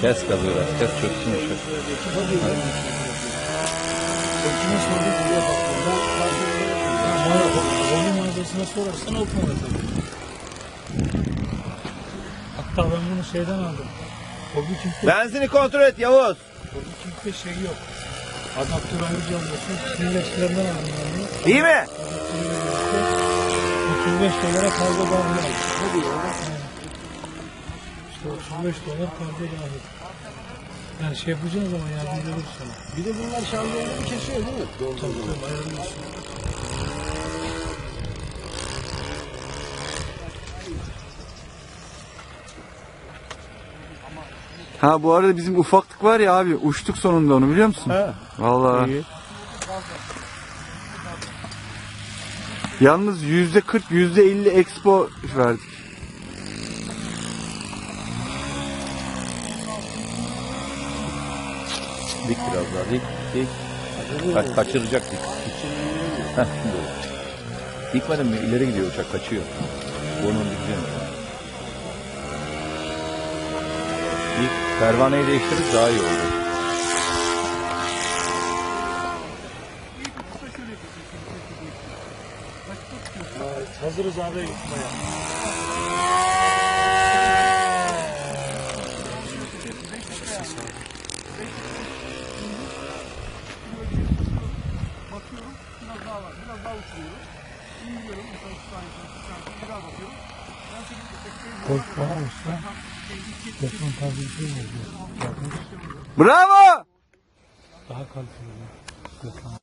Kes gazı biraz. Kes çöksün şu. Kime sordum diye baktım. Ben bana onun mağazasına sorarsan okmadı tabii. Hatta ben bunu şeyden aldım. O bir kimse, Benzini kontrol et Yavuz. o bir kimse şey yok. Adaptör ayrıca alıyorsun. Milleslerden aldım ben bunu. İyi mi? Adaptörüyle birlikte 35 dolara kargo aldım. Ne diyor? İşte 35 dolar kargo dahil. Yani şey yapacağın zaman yardımcı olur sana. Bir de bunlar şanzımanı kesiyor değil mi? Doğru. Tabii tabii ayarlıyorsun. Ha bu arada bizim ufaklık var ya abi uçtuk sonunda onu biliyor musun? He. Vallahi. İyi. Yalnız yüzde 40 yüzde 50 expo verdik. Dik biraz daha. Dik. Dik. Ka- kaçıracak dik. Heh şimdi oldu. Mi? İleri gidiyor uçak kaçıyor. Burnunu dikeceğim. Dik. Pervaneyi değiştirip daha iyi oldu. Hazırız abi gitmeye. Kork bana olsa deprem tarzı bir şey mi oluyor? Bravo! Daha kaliteli.